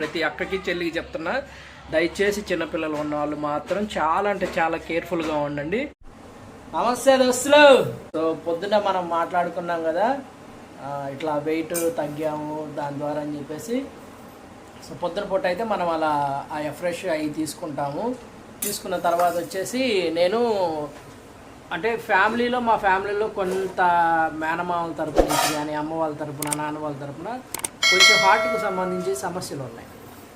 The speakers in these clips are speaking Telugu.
ప్రతి అక్కకి చెల్లికి చెప్తున్నా దయచేసి చిన్నపిల్లలు ఉన్న వాళ్ళు మాత్రం చాలా అంటే చాలా కేర్ఫుల్గా ఉండండి. నమస్తే దోస్తులు. సో పొద్దున మనం మాట్లాడుకున్నాం కదా ఇట్లా వెయిట్ తగ్గాము దాని ద్వారా అని చెప్పేసి. సో పొద్దున పూట అయితే మనం అలా ఆ ఎఫ్రెష్ అవి తీసుకుంటాము. తీసుకున్న తర్వాత వచ్చేసి నేను అంటే ఫ్యామిలీలో మా ఫ్యామిలీలో కొంత మేనమామల తరపు నుంచి కానీ అమ్మ వాళ్ళ తరపున నాన్న వాళ్ళ తరపున కొంచెం హార్ట్కు సంబంధించి సమస్యలు ఉన్నాయి.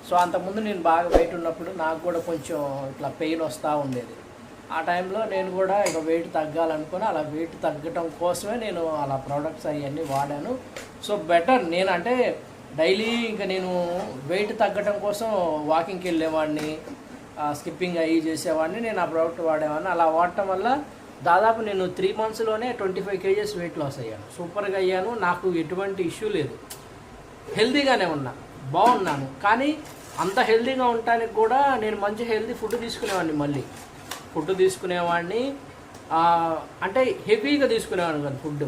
సో అంతకుముందు నేను బాగా వెయిట్ ఉన్నప్పుడు నాకు కూడా కొంచెం ఇట్లా పెయిన్ వస్తూ ఉండేది. ఆ టైంలో నేను కూడా ఇక వెయిట్ తగ్గాలనుకుని అలా వెయిట్ తగ్గటం కోసమే నేను అలా ప్రోడక్ట్స్ అవన్నీ వాడాను. సో బెటర్ నేను అంటే డైలీ ఇంకా నేను వెయిట్ తగ్గటం కోసం వాకింగ్కి వెళ్ళేవాడిని స్కిప్పింగ్ అయ్యి చేసేవాడిని నేను ఆ ప్రోడక్ట్ వాడేవాడిని. అలా వాడటం వల్ల దాదాపు నేను three మంత్స్లోనే twenty five KGs weight loss అయ్యాను. సూపర్గా అయ్యాను. నాకు ఎటువంటి ఇష్యూ లేదు. హెల్దీగానే ఉన్నా బాగున్నాను. కానీ అంత హెల్దీగా ఉండటానికి కూడా నేను మంచి హెల్దీ ఫుడ్ తీసుకునేవాడిని మళ్ళీ. ఫుడ్ తీసుకునేవాడిని అంటే హెవీగా తీసుకునేవాడిని కదా ఫుడ్.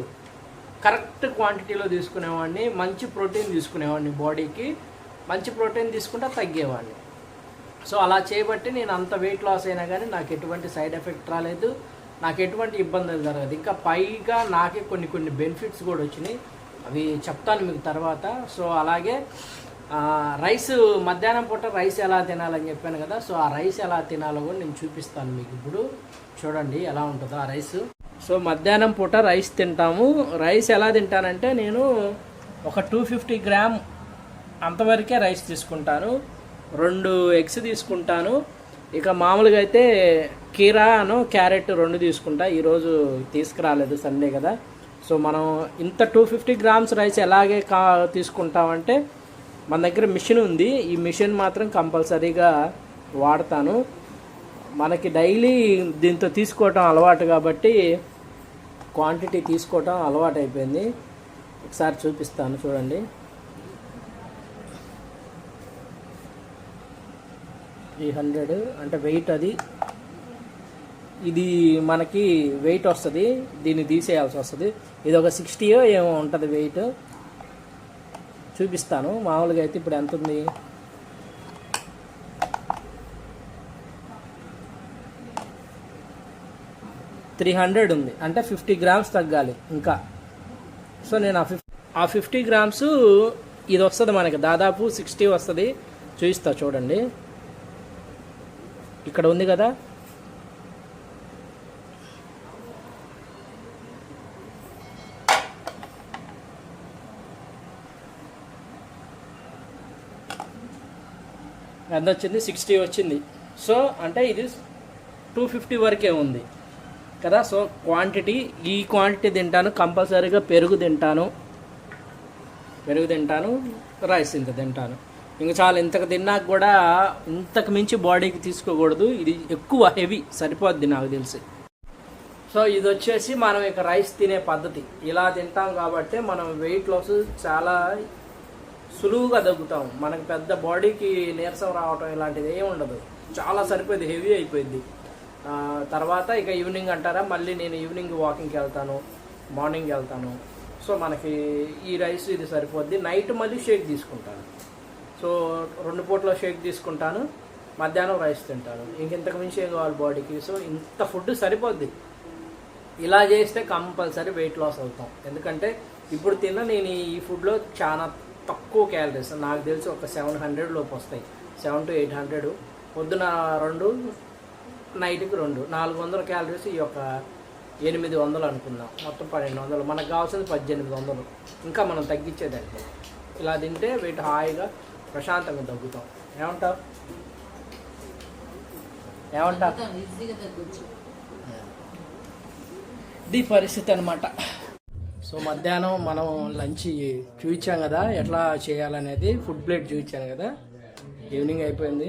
కరెక్ట్ క్వాంటిటీలో తీసుకునేవాడిని మంచి ప్రోటీన్ తీసుకునేవాడిని బాడీకి. మంచి ప్రోటీన్ తీసుకుంటే తగ్గేవాడిని. సో అలా చేయబట్టి నేను అంత వెయిట్ లాస్ అయినా కానీ నాకు ఎటువంటి సైడ్ ఎఫెక్ట్ రాలేదు. నాకు ఎటువంటి ఇబ్బందులు జరగదు ఇంకా పైగా నాకే కొన్ని కొన్ని బెనిఫిట్స్ కూడా వచ్చినాయి. అవి చెప్తాను మీకు తర్వాత. సో అలాగే రైస్ మధ్యాహ్నం పూట రైస్ ఎలా తినాలని చెప్పాను కదా సో ఆ రైస్ ఎలా తినాలో కూడా నేను చూపిస్తాను మీకు ఇప్పుడు. చూడండి ఎలా ఉంటుందో ఆ రైస్. సో మధ్యాహ్నం పూట రైస్ తింటాము. రైస్ ఎలా తింటానంటే నేను ఒక టూ ఫిఫ్టీ గ్రామ్ అంతవరకే రైస్ తీసుకుంటాను. రెండు ఎగ్స్ తీసుకుంటాను. ఇక మామూలుగా అయితే కీరాను క్యారెట్ రెండు తీసుకుంటా. ఈరోజు తీసుకురాలేదు సండే కదా. సో మనం ఇంత టూ ఫిఫ్టీ గ్రామ్స్ రైస్ ఎలాగే కా తీసుకుంటామంటే మన దగ్గర మిషన్ ఉంది. ఈ మిషన్ మాత్రం కంపల్సరీగా వాడతాను. మనకి డైలీ దీంతో తీసుకోవటం అలవాటు కాబట్టి క్వాంటిటీ తీసుకోవటం అలవాటు అయిపోయింది ఒకసారి చూపిస్తాను చూడండి. త్రీ హండ్రెడ్ అంటే వెయిట్ అది. ఇది మనకి వెయిట్ వస్తుంది దీన్ని తీసేయాల్సి వస్తుంది. ఇది ఒక సిక్స్టీయో ఏమో ఉంటుంది వెయిట్ చూపిస్తాను. మామూలుగా అయితే ఇప్పుడు ఎంత ఉంది? త్రీ హండ్రెడ్ ఉంది. అంటే ఫిఫ్టీ గ్రామ్స్ తగ్గాలి ఇంకా. సో నేను ఆ ఫిఫ్ ఆ ఫిఫ్టీ గ్రామ్స్ ఇది వస్తుంది మనకి. దాదాపు సిక్స్టీ వస్తుంది. చూపిస్తా చూడండి. ఇక్కడ ఉంది కదా? ఎంత వచ్చింది? సిక్స్టీ వచ్చింది. సో అంటే ఇది టూ ఫిఫ్టీ వరకే ఉంది. కదా? సో క్వాంటిటీ ఈ క్వాంటిటీ తింటాను కంపల్సరీగా పెరుగు తింటాను. పెరుగు తింటాను రైస్ ఇంత తింటాను. ఇంకా చాలా ఇంతకు తిన్నాక కూడా ఇంతకు మించి బాడీకి తీసుకోకూడదు. ఇది ఎక్కువ హెవీ సరిపోద్ది నాకు తెలిసి. సో ఇది వచ్చేసి మనం ఇక రైస్ తినే పద్ధతి. ఇలా తింటాం కాబట్టి మనం వెయిట్ లాస్ చాలా సులువుగా దగ్గుతాం మనకి పెద్ద బాడీకి నీరసం రావటం ఇలాంటిది ఏమి ఉండదు. చాలా సరిపోయింది హెవీ అయిపోయింది. తర్వాత ఇక ఈవినింగ్ అంటారా? మళ్ళీ నేను ఈవినింగ్ వాకింగ్కి వెళ్తాను మార్నింగ్ వెళ్తాను. సో మనకి ఈ రైస్ ఇది సరిపోద్ది. నైట్ మళ్ళీ షేక్ తీసుకుంటాను. సో రెండు పూట్ల షేక్ తీసుకుంటాను. మధ్యాహ్నం రైస్ తింటాను. ఇంకెంతకు మించి ఏం కావాలి బాడీకి? సో ఇంత ఫుడ్ సరిపోద్ది. ఇలా చేస్తే కంపల్సరీ వెయిట్ లాస్ అవుతాం. ఎందుకంటే ఇప్పుడు తిన్న నేను ఈ ఫుడ్లో చాలా తక్కువ క్యాలరీస్. నాకు తెలిసి ఒక సెవెన్ హండ్రెడ్ లోపు వస్తాయి. Seven to eight hundred. పొద్దున రెండు నైట్కి రెండు. నాలుగు వందల క్యాలరీస్ ఈ యొక్క ఎనిమిది వందలు అనుకుందాం. మొత్తం పన్నెండు వందలు. మనకు కావాల్సింది పద్దెనిమిది వందలు. ఇంకా మనం తగ్గించేదానికి ఇలా తింటే వెయిట్ హాయిగా ప్రశాంతంగా తగ్గుతాం. ఏమంటావు? ఏమంటావు? ఇది పరిస్థితి అనమాట సో మధ్యాహ్నం మనం లంచ్ చూపించాం కదా ఎట్లా చేయాలనేది ఫుడ్ ప్లేట్ చూపించాను కదా. ఈవినింగ్ అయిపోయింది.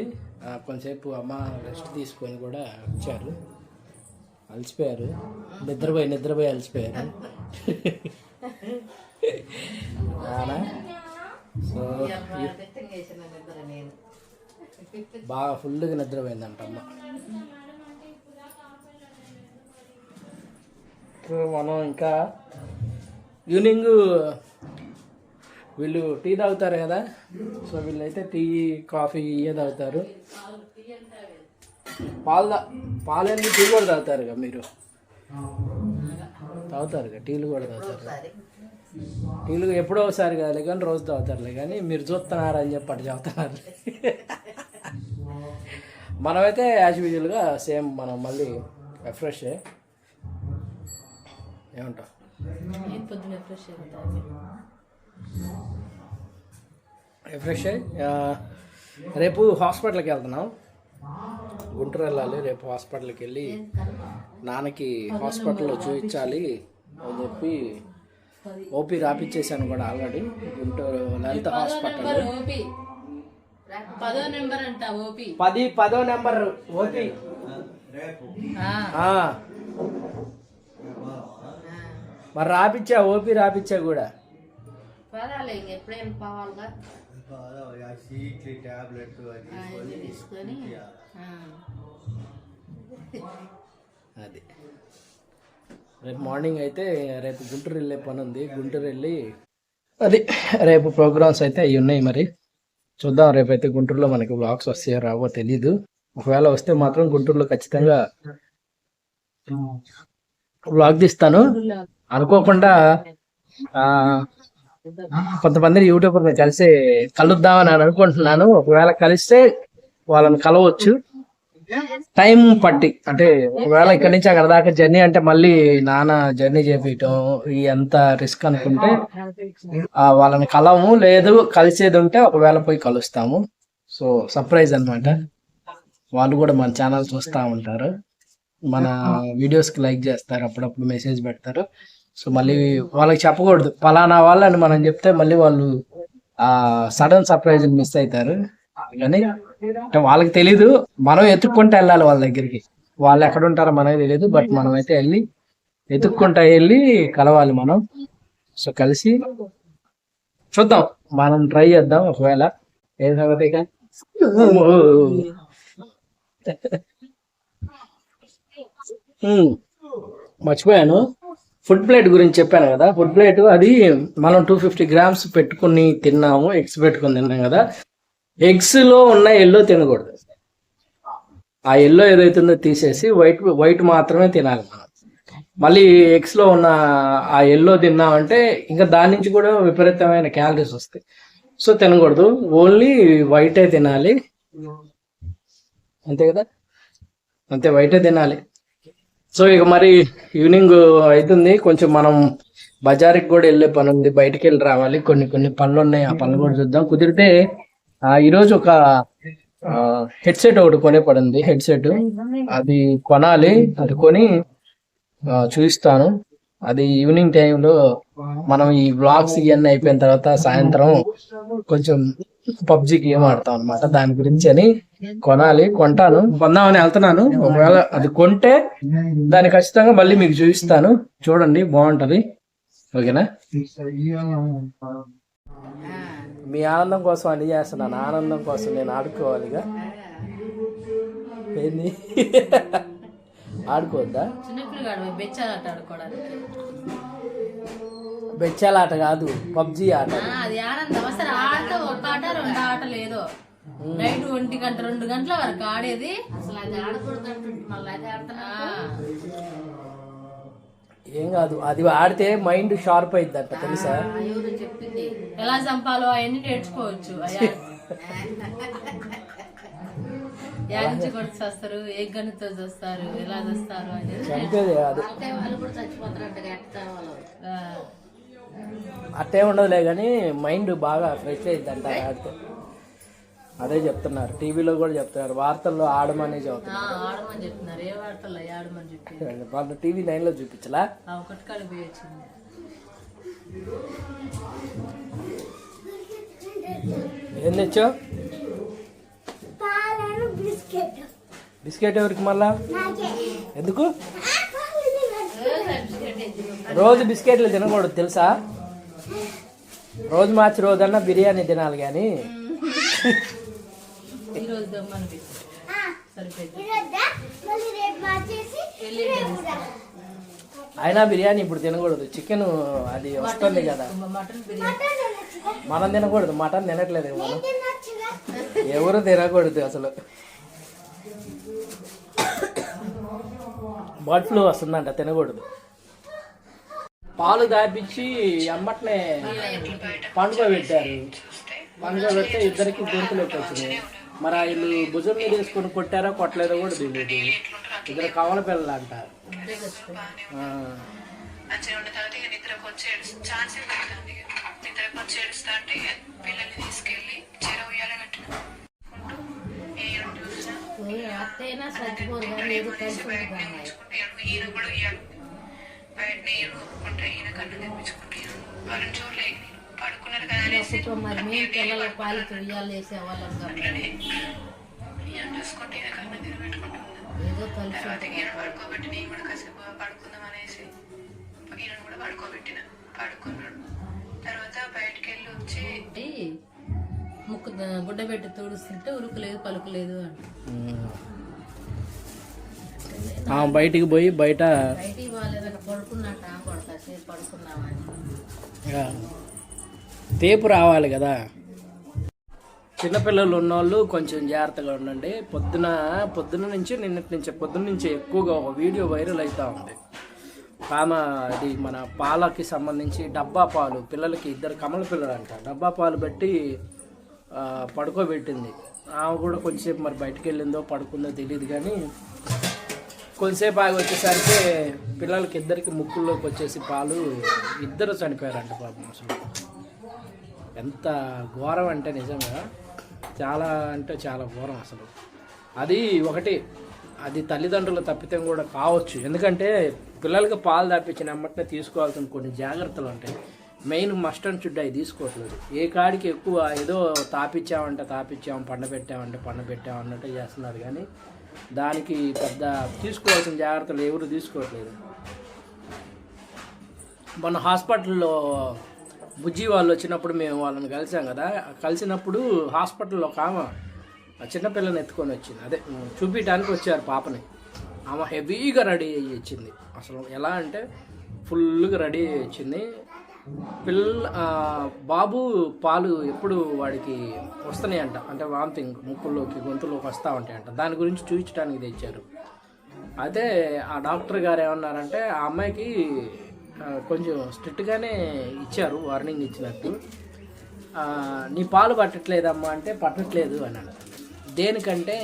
కొంతసేపు అమ్మ రెస్ట్ తీసుకొని కూడా వచ్చారు. అలసిపోయారు. నిద్రపోయి నిద్రపోయి అలసిపోయారు. సో బాగా ఫుల్గా నిద్రపోయిందంట అమ్మ. సో మనం ఇంకా ఈవినింగ్ వీళ్ళు టీ తాగుతారు కదా సో వీళ్ళైతే టీ కాఫీ ఇవే తాగుతారు. పాలు తా- పాలు టీ కూడా తాగుతారు కదా మీరు? తాగుతారు కదా టీలు కూడా తాగుతారు టీలు ఎప్పుడో ఒకసారి కాదు కానీ రోజు తాగుతారులే కానీ మీరు చూస్తున్నారు అని చెప్పి అటు మనమైతే యాజ్ యూజువల్గా సేమ్ మనం మళ్ళీ ఫ్రెష్ ఏమంటావు? పొద్దున ఫ్రెష్ అవుతాను ఫ్రెష్ అయ్యి రేపు హాస్పిటల్కి వెళ్తున్నాం. గుంటూరు వెళ్ళాలి రేపు హాస్పిటల్కి వెళ్ళి నాన్నకి హాస్పిటల్లో చూపించాలి అని చెప్పి ఓపీ రాపిచ్చేసాను కూడా ఆల్రెడీ గుంటూరు లలిత హాస్పిటల్. పదో నెంబర్ అంట ఓపి. పది పదో నెంబర్ ఓపీ. మరి రాపిచ్చా ఓపీ రాపిచ్చా కూడా. అది. రేపు మార్నింగ్ అయితే రేపు గుంటూరు వెళ్ళే పని ఉంది. గుంటూరు వెళ్ళి అది రేపు ప్రోగ్రామ్స్ అయితే అవి ఉన్నాయి మరి. చూద్దాం రేపు అయితే గుంటూరులో మనకి బ్లాగ్స్ వస్తాయో రావో తెలీదు. ఒకవేళ వస్తే మాత్రం గుంటూరులో ఖచ్చితంగా బ్లాగ్ తీస్తాను. అనుకోకుండా కొంతమంది యూట్యూబర్ని కలిసి కలుద్దామని అని అనుకుంటున్నాను. ఒకవేళ కలిస్తే వాళ్ళని కలవచ్చు. టైం పట్టి అంటే ఒకవేళ ఇక్కడి నుంచి అక్కడ దాకా జర్నీ అంటే మళ్ళీ నాన్న జర్నీ చేపించటం ఎంత రిస్క్ అనుకుంటే వాళ్ళని కలవము. లేదు కలిసేది ఉంటే ఒకవేళ పోయి కలుస్తాము. సో సర్ప్రైజ్ అన్నమాట. వాళ్ళు కూడా మన ఛానల్ చూస్తూ ఉంటారు. మన వీడియోస్కి లైక్ చేస్తారు అప్పుడప్పుడు మెసేజ్ పెడతారు. సో మళ్ళీ వాళ్ళకి చెప్పకూడదు. పలానా వాళ్ళని మనం చెప్తే మళ్ళీ వాళ్ళు ఆ సడన్ సర్ప్రైజ్ మిస్ అవుతారు కానీ అంటే వాళ్ళకి తెలీదు. మనం ఎత్తుక్కుంటూ వెళ్ళాలి వాళ్ళ దగ్గరికి. వాళ్ళు ఎక్కడ ఉంటారో మనకి తెలియదు బట్ మనం అయితే వెళ్ళి ఎత్తుక్కుంటా వెళ్ళి కలవాలి మనం. సో కలిసి చూద్దాం. మనం ట్రై చేద్దాం ఒకవేళ. ఏ సంగతి. మర్చిపోయాను. ఫుడ్ ప్లేట్ గురించి చెప్పాను కదా. ఫుడ్ ప్లేట్ అది మనం టూ ఫిఫ్టీ గ్రామ్స్ పెట్టుకుని తిన్నాము ఎగ్స్ పెట్టుకుని తిన్నాం కదా. ఎగ్స్లో ఉన్న ఎల్లో తినకూడదు. ఆ ఎల్లో ఏదైతుందో తీసేసి వైట్ వైట్ మాత్రమే తినాలి మనం. మళ్ళీ ఎగ్స్లో ఉన్న ఆ ఎల్లో తిన్నామంటే ఇంకా దాని నుంచి కూడా విపరీతమైన క్యాలరీస్ వస్తాయి. సో తినకూడదు. ఓన్లీ వైటే తినాలి. అంతే కదా? అంతే వైటే తినాలి. సో ఇక మరి ఈవినింగ్ అవుతుంది కొంచెం మనం బజార్కి కూడా వెళ్ళే పని ఉంది. బయటికి వెళ్ళి రావాలి. కొన్ని కొన్ని పనులు ఉన్నాయి. ఆ పనులు కూడా చూద్దాం. కుదిరితే ఆ, ఈరోజు ఒక హెడ్సెట్ ఒకటి కొనే పడింది. హెడ్సెట్. అది కొనాలి. అది కొని చూపిస్తాను. అది ఈవినింగ్ టైంలో మనం ఈ బ్లాగ్స్ ఇవన్నీ అయిపోయిన తర్వాత సాయంత్రం కొంచెం పబ్జి గేమ్ ఆడతాం అనమాట దాని గురించి అని కొనాలి కొంటాను. కొందామని వెళ్తున్నాను. ఒకవేళ అది కొంటే దాన్ని ఖచ్చితంగా మళ్ళీ మీకు చూపిస్తాను. చూడండి బాగుంటది. ఓకేనా? మీ ఆనందం కోసం అన్ని చేస్తున్నాను. ఆనందం కోసం నేను ఆడుకోవాలిగా ఏంది? ఆడుకోవద్దా? ఆడుకోవడానికి. బెచ్చాలాట కాదు పబ్జి ఆట. ఆ, అది ఆనందం అసలు ఆట ఒక ఆట రెండు ఆట లేదో నైట్ ఒంటి గంట రెండు గంటల వరకు ఆడేది. అసలు అది ఆడకూడదు అంటుంటే మళ్ళీ అది ఆడుతున్నా ఏం కాదు అది ఆడితే మైండ్ షార్ప్ అయిద్దంట తెలుసా? ఎవరు చెప్పింది. ఎలా చంపాలో అవన్నీ నేర్చుకోవచ్చు నుంచి కూడా చేస్తారు ఏ గన్నుతో చేస్తారు ఎలా చేస్తారు అట్టే ఉండదులే కానీ మైండ్ బాగా ఫ్రెష్ అయిద్దంట అది. ఆడితే అదే చెప్తున్నారు. టీవీలో కూడా చెప్తున్నారు. వార్తల్లో ఆడమని చెప్తున్నారు. ఆడమని చెప్తున్నారు. ఏ వాడతల్లో ఆడమని చెప్పి వాళ్ళు టీవీ నైన్లో చూపించలా ఏం తెచ్చావు? బిస్కెట్. బిస్కెట్ ఎవరికి మళ్ళా? ఎందుకు. రోజు బిస్కెట్లు తినకూడదు తెలుసా? రోజు మార్చి రోజన్నా బిర్యానీ తినాలి కానీ. అయినా బిర్యానీ ఇప్పుడు తినకూడదు. చికెన్ అది వస్తుంది కదా. మటన్ బిర్యానీ. మటన్ తినొచ్చు. మనం తినకూడదు మటన్ తినట్లేదు మనం. ఎవరు తినకూడదు అసలు. బర్డ్ ఫ్లూ వస్తుందంట తినకూడదు. పాలు దాపించి అమ్మట్నే పండుగ పెట్టారు. పండుగ పెడితే ఇద్దరికి గొంతులు వచ్చినాయి మరి ఆ వీళ్ళు భుజం మీద వేసుకొని కొట్టారో కొట్టలేదో కూడా తెలియదు ఇద్దరు కవల పిల్లలు అంట. నిద్రకు వచ్చి ఏడుస్తా అంటే పిల్లల్ని తీసుకెళ్ళి చీర ఉయ్యాల కట్టిన. అత్తైనా చచ్చిపోరు కానీ ఏదో కలిసి ఈయన కూడా ఉయ్యాలి బయట నేను ఒప్పుకుంటా ఈయన కన్ను వాళ్ళని చూడలేదు పడుకున్నారు కదా అనేసి మరి మేము పిల్లల పాలికి ఉయ్యాలు వేసేవాళ్ళం ఈయన చూసుకుంటే ఈయన కన్ను తర్వాత ఈయన పడుకోబెట్టి నేను కూడా కాసేపు పడుకుందాం అనేసి. ఈయన కూడా పడుకోబెట్టిన. పడుకున్నాడు. తర్వాత బయటికి వెళ్ళి వచ్చి. ముక్కు గుడ్డ పెట్టి తుడుస్తుంటే ఉరుకు లేదు పలుకు లేదు అంట. ఆ, బయటికి పోయి బయట బయటికి పడుకున్నట్ట పడుకున్నామని తేపు రావాలి కదా. చిన్నపిల్లలు ఉన్నోళ్ళు కొంచెం జాగ్రత్తగా ఉండండి. పొద్దున పొద్దున నుంచి నిన్నటి నుంచి పొద్దున నుంచి ఎక్కువగా ఒక వీడియో వైరల్ అవుతా ఉంది. ఆమె అది మన పాలకి సంబంధించి డబ్బా పాలు పిల్లలకి ఇద్దరు కమల పిల్లలు అంట డబ్బా పాలు పెట్టి పడుకోబెట్టింది. ఆమె కూడా కొంచెంసేపు మరి బయటకు వెళ్ళిందో పడుకుందో తెలియదు కానీ కొంతసేపు ఆగి వచ్చేసరికి పిల్లలకి ఇద్దరికి ముక్కుల్లోకి వచ్చేసి పాలు ఇద్దరు చనిపోయారంట పాపం అసలు. ఎంత ఘోరం అంటే నిజంగా చాలా అంటే చాలా ఘోరం అసలు. అది ఒకటి అది తల్లిదండ్రుల తప్పితం కూడా కావచ్చు. ఎందుకంటే పిల్లలకి పాలు తప్పించిన అమ్మటనే తీసుకోవాల్సిన కొన్ని జాగ్రత్తలు ఉంటాయి. మెయిన్ మస్ట్ అండ్ షుడ్ అవి తీసుకోవట్లేదు. ఏ కాడికి ఎక్కువ ఏదో తాపిచ్చామంటే పండ పెట్టామంటే పండబెట్టాం అన్నట్టు చేస్తున్నారు కానీ దానికి పెద్ద తీసుకోవాల్సిన జాగ్రత్తలు ఎవరు తీసుకోవట్లేదు. మన హాస్పిటల్లో బుజ్జి వాళ్ళు వచ్చినప్పుడు మేము వాళ్ళని కలిసాం కదా కలిసినప్పుడు హాస్పిటల్లో ఒక ఆమె చిన్నపిల్లని ఎత్తుకొని వచ్చింది. అదే చూపించడానికి వచ్చారు పాపని. ఆమె హెవీగా రెడీ అయ్యి వచ్చింది అసలు ఎలా అంటే ఫుల్గా రెడీ అయ్యి వచ్చింది పిల్ల బాబు పాలు ఎప్పుడు వాడికి వస్తున్నాయంట. అంటే వామిటింగ్ ముక్కుల్లోకి గొంతులోకి వస్తూ ఉంటాయంట. దాని గురించి చూపించడానికి తెచ్చారు. అయితే ఆ డాక్టర్ గారు ఏమన్నారంటే ఆ అమ్మాయికి కొంచెం స్ట్రిక్ట్గానే ఇచ్చారు వార్నింగ్ ఇచ్చినట్టు. నీ పాలు పట్టట్లేదమ్మా అంటే పట్టట్లేదు అని అన్నారు. దేనికంటే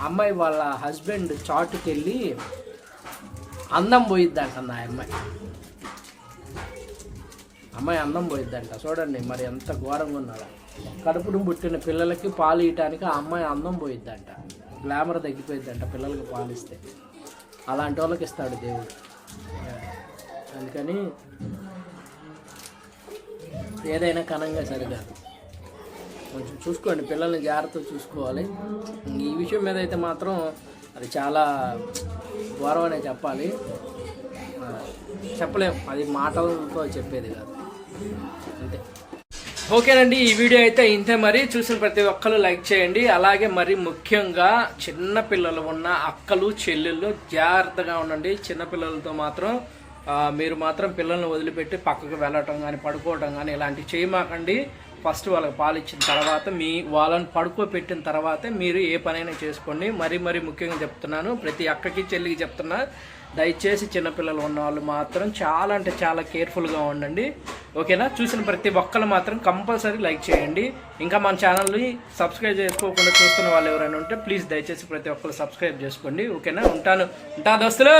ఆ అమ్మాయి వాళ్ళ హస్బెండ్ చాటుకెళ్ళి అందం పోయిద్దంట నా అమ్మాయి. అమ్మాయి అందం పోయిద్దంట. చూడండి మరి ఎంత ఘోరంగా ఉన్నాడు. కడుపును పుట్టిన పిల్లలకి పాలు ఇవ్వటానికి ఆ అమ్మాయి అందం పోయిద్దంట. గ్లామర్ తగ్గిపోయిద్దంట పిల్లలకి పాలు ఇస్తే. అలాంటి వాళ్ళకి ఇస్తాడు దేవుడు. అందుకని ఏదైనా కనంగా సరిగాదు కొంచెం చూసుకోండి పిల్లల్ని జాగ్రత్తగా చూసుకోవాలి. ఈ విషయం మీద అయితే మాత్రం అది చాలా ఘోరం అనే చెప్పాలి. చెప్పలేం. అది మాటలతో చెప్పేది కాదు. అంతే ఓకేనండి ఈ వీడియో అయితే ఇంతే మరి. చూసిన ప్రతి ఒక్కరు లైక్ చేయండి. అలాగే మరి ముఖ్యంగా చిన్న పిల్లలు ఉన్న అక్కలు చెల్లెళ్ళు జాగ్రత్తగా ఉండండి. చిన్న పిల్లలతో మాత్రం మీరు మాత్రం పిల్లల్ని వదిలిపెట్టి పక్కకు వెళ్ళటం కానీ పడుకోవటం కానీ ఇలాంటివి చేయమాకండి. ఫస్ట్ వాళ్ళకి పాలు ఇచ్చిన తర్వాత మీ వాళ్ళని పడుకోబెట్టిన తర్వాతే మీరు ఏ పనైనా చేసుకోండి. మరీ మరీ ముఖ్యంగా చెప్తున్నాను ప్రతి అక్కకి చెల్లికి చెప్తున్నా దయచేసి చిన్నపిల్లలు ఉన్న వాళ్ళు మాత్రం చాలా అంటే చాలా కేర్ఫుల్గా ఉండండి. ఓకేనా? చూసిన ప్రతి ఒక్కరు మాత్రం కంపల్సరీ లైక్ చేయండి. ఇంకా మన ఛానల్ని సబ్స్క్రైబ్ చేసుకోకుండా చూస్తున్న వాళ్ళు ఎవరైనా ఉంటే ప్లీజ్ దయచేసి ప్రతి ఒక్కరు సబ్స్క్రైబ్ చేసుకోండి. ఓకేనా? ఉంటాను. ఉంటా దోస్తులు!